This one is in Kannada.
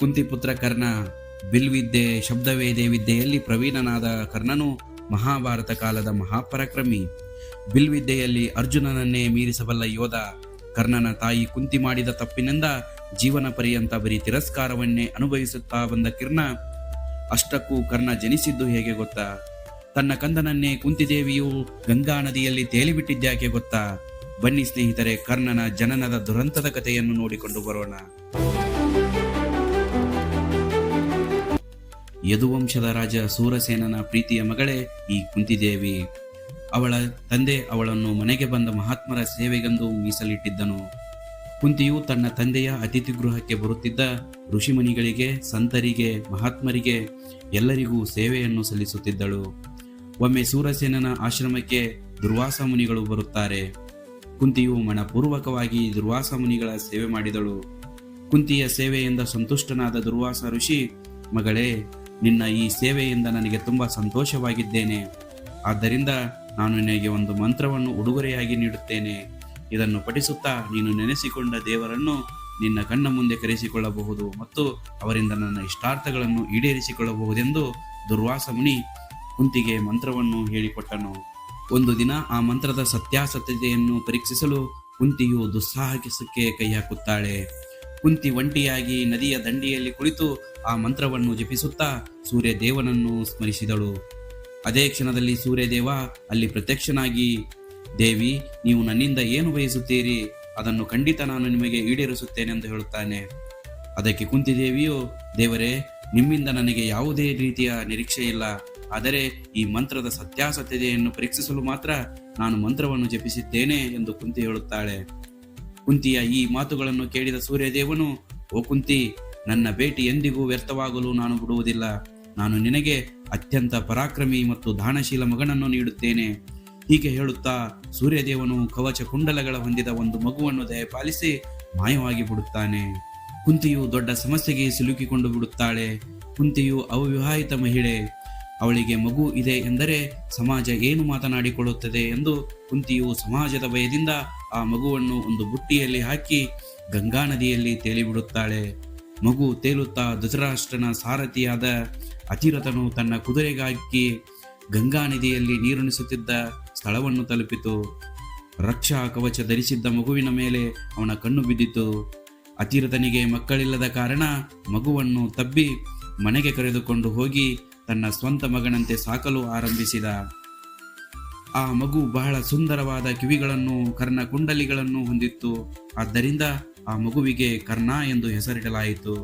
ಕುಂತಿಪುತ್ರ ಕರ್ಣ ಬಿಲ್ವಿದ್ಯೆ ಶಬ್ದವೇದೆ ವಿದ್ಯೆಯಲ್ಲಿ ಪ್ರವೀಣನಾದ ಕರ್ಣನು ಮಹಾಭಾರತ ಕಾಲದ ಮಹಾಪರಾಕ್ರಮಿ. ಬಿಲ್ವಿದ್ಯೆಯಲ್ಲಿ ಅರ್ಜುನನನ್ನೇ ಮೀರಿಸಬಲ್ಲ ಯೋಧ ಕರ್ಣನ ತಾಯಿ ಕುಂತಿ ಮಾಡಿದ ತಪ್ಪಿನಿಂದ ಜೀವನ ಪರ್ಯಂತ ಬರೀ ತಿರಸ್ಕಾರವನ್ನೇ ಅನುಭವಿಸುತ್ತಾ ಬಂದ ಕಿರ್ಣ ಅಷ್ಟಕ್ಕೂ ಕರ್ಣ ಜನಿಸಿದ್ದು ಹೇಗೆ ಗೊತ್ತಾ? ತನ್ನ ಕಂದನನ್ನೇ ಕುಂತಿದೇವಿಯು ಗಂಗಾ ನದಿಯಲ್ಲಿ ತೇಲಿಬಿಟ್ಟಿದ್ದ್ಯಾಕೆ ಗೊತ್ತಾ? ಬನ್ನಿ ಸ್ನೇಹಿತರೆ, ಕರ್ಣನ ಜನನದ ದುರಂತದ ಕಥೆಯನ್ನು ನೋಡಿಕೊಂಡು ಬರೋಣ. ಯದುವಂಶದ ರಾಜ ಸೂರಸೇನನ ಪ್ರೀತಿಯ ಮಗಳೇ ಈ ಕುಂತಿದೇವಿ. ಅವಳ ತಂದೆ ಅವಳನ್ನು ಮನೆಗೆ ಬಂದ ಮಹಾತ್ಮರ ಸೇವೆಗೆಂದು ಮೀಸಲಿಟ್ಟಿದ್ದನು. ಕುಂತಿಯು ತನ್ನ ತಂದೆಯ ಅತಿಥಿ ಗೃಹಕ್ಕೆ ಬರುತ್ತಿದ್ದ ಋಷಿಮುನಿಗಳಿಗೆ, ಸಂತರಿಗೆ, ಮಹಾತ್ಮರಿಗೆ ಎಲ್ಲರಿಗೂ ಸೇವೆಯನ್ನು ಸಲ್ಲಿಸುತ್ತಿದ್ದಳು. ಒಮ್ಮೆ ಸೂರಸೇನನ ಆಶ್ರಮಕ್ಕೆ ದುರ್ವಾಸ ಮುನಿಗಳು ಬರುತ್ತಾರೆ. ಕುಂತಿಯು ಮನಪೂರ್ವಕವಾಗಿ ದುರ್ವಾಸ ಮುನಿಗಳ ಸೇವೆ ಮಾಡಿದಳು. ಕುಂತಿಯ ಸೇವೆಯಿಂದ ಸಂತುಷ್ಟನಾದ ದುರ್ವಾಸ ಋಷಿ, ಮಗಳೇ ನಿನ್ನ ಈ ಸೇವೆಯಿಂದ ನನಗೆ ತುಂಬ ಸಂತೋಷವಾಗಿದ್ದೇನೆ. ಆದ್ದರಿಂದ ನಾನು ನಿನಗೆ ಒಂದು ಮಂತ್ರವನ್ನು ಉಡುಗೊರೆಯಾಗಿ ನೀಡುತ್ತೇನೆ. ಇದನ್ನು ಪಠಿಸುತ್ತಾ ನೀನು ನೆನೆಸಿಕೊಂಡ ದೇವರನ್ನು ನಿನ್ನ ಕಣ್ಣ ಮುಂದೆ ಕರೆಸಿಕೊಳ್ಳಬಹುದು ಮತ್ತು ಅವರಿಂದ ನನ್ನ ಇಷ್ಟಾರ್ಥಗಳನ್ನು ಈಡೇರಿಸಿಕೊಳ್ಳಬಹುದೆಂದು ದುರ್ವಾಸ ಮುನಿ ಕುಂತಿಗೆ ಮಂತ್ರವನ್ನು ಹೇಳಿಕೊಟ್ಟನು. ಒಂದು ದಿನ ಆ ಮಂತ್ರದ ಸತ್ಯಾಸತ್ಯತೆಯನ್ನು ಪರೀಕ್ಷಿಸಲು ಕುಂತಿಯು ದುಸ್ಸಾಹಸಕ್ಕೆ ಕೈ ಹಾಕುತ್ತಾಳೆ ಕುಂತಿ ಒಂಟಿಯಾಗಿ ನದಿಯ ದಂಡಿಯಲ್ಲಿ ಕುಳಿತು ಆ ಮಂತ್ರವನ್ನು ಜಪಿಸುತ್ತಾ ಸೂರ್ಯ ದೇವನನ್ನು ಸ್ಮರಿಸಿದಳು. ಅದೇ ಕ್ಷಣದಲ್ಲಿ ಸೂರ್ಯದೇವ ಅಲ್ಲಿ ಪ್ರತ್ಯಕ್ಷನಾಗಿ, ದೇವಿ, ನೀವು ನನ್ನಿಂದ ಏನು ಬಯಸುತ್ತೀರಿ? ಅದನ್ನು ಖಂಡಿತ ನಾನು ನಿಮಗೆ ಈಡೇರಿಸುತ್ತೇನೆಂದು ಹೇಳುತ್ತಾನೆ. ಅದಕ್ಕೆ ಕುಂತಿ ದೇವಿಯು, ದೇವರೇ, ನಿಮ್ಮಿಂದ ನನಗೆ ಯಾವುದೇ ರೀತಿಯ ನಿರೀಕ್ಷೆ ಇಲ್ಲ. ಆದರೆ ಈ ಮಂತ್ರದ ಸತ್ಯಾಸತ್ಯತೆಯನ್ನು ಪರೀಕ್ಷಿಸಲು ಮಾತ್ರ ನಾನು ಮಂತ್ರವನ್ನು ಜಪಿಸಿದ್ದೇನೆ ಎಂದು ಕುಂತಿ ಹೇಳುತ್ತಾಳೆ. ಕುಂತಿಯ ಈ ಮಾತುಗಳನ್ನು ಕೇಳಿದ ಸೂರ್ಯದೇವನು, ಓ ಕುಂತಿ, ನನ್ನ ಭೇಟಿ ಎಂದಿಗೂ ವ್ಯರ್ಥವಾಗಲು ನಾನು ಬಿಡುವುದಿಲ್ಲ. ನಾನು ನಿನಗೆ ಅತ್ಯಂತ ಪರಾಕ್ರಮಿ ಮತ್ತು ದಾನಶೀಲ ಮಗನನ್ನು ನೀಡುತ್ತೇನೆ. ಹೀಗೆ ಹೇಳುತ್ತಾ ಸೂರ್ಯದೇವನು ಕವಚ ಕುಂಡಲಗಳ ಹೊಂದಿದ ಒಂದು ಮಗುವನ್ನು ದಯಪಾಲಿಸಿ ಮಾಯವಾಗಿ ಬಿಡುತ್ತಾನೆ. ಕುಂತಿಯು ದೊಡ್ಡ ಸಮಸ್ಯೆಗೆ ಸಿಲುಕಿಕೊಂಡು ಬಿಡುತ್ತಾಳೆ. ಕುಂತಿಯು ಅವಿವಾಹಿತ ಮಹಿಳೆ. ಅವಳಿಗೆ ಮಗು ಇದೆ ಎಂದರೆ ಸಮಾಜ ಏನು ಮಾತನಾಡಿಕೊಳ್ಳುತ್ತದೆ ಎಂದು ಕುಂತಿಯು ಸಮಾಜದ ಭಯದಿಂದ ಆ ಮಗುವನ್ನು ಒಂದು ಬುಟ್ಟಿಯಲ್ಲಿ ಹಾಕಿ ಗಂಗಾ ನದಿಯಲ್ಲಿ ತೇಲಿಬಿಡುತ್ತಾಳೆ. ಮಗು ತೇಲುತ್ತಾ ಧೃತರಾಷ್ಟ್ರನ ಸಾರಥಿಯಾದ ಅತಿರಥನು ತನ್ನ ಕುದುರೆಗಾಕಿ ಗಂಗಾ ನದಿಯಲ್ಲಿ ನೀರುಣಿಸುತ್ತಿದ್ದ ಸ್ಥಳವನ್ನು ತಲುಪಿತು. ರಕ್ಷಾ ಕವಚ ಧರಿಸಿದ್ದ ಮಗುವಿನ ಮೇಲೆ ಅವನ ಕಣ್ಣು ಬಿದ್ದಿತು. ಅತಿರಥನಿಗೆ ಮಕ್ಕಳಿಲ್ಲದ ಕಾರಣ ಮಗುವನ್ನು ತಬ್ಬಿ ಮನೆಗೆ ಕರೆದುಕೊಂಡು ಹೋಗಿ ತನ್ನ ಸ್ವಂತ ಮಗನಂತೆ ಸಾಕಲು ಆರಂಭಿಸಿದ. ಆ ಮಗು ಬಹಳ ಸುಂದರವಾದ ಕಿವಿಗಳನ್ನು ಕರ್ಣ ಕುಂಡಲಿಗಳನ್ನು ಹೊಂದಿತ್ತು. ಆದ್ದರಿಂದ ಆ ಮಗುವಿಗೆ ಕರ್ಣ ಎಂದು ಹೆಸರಿಡಲಾಯಿತು.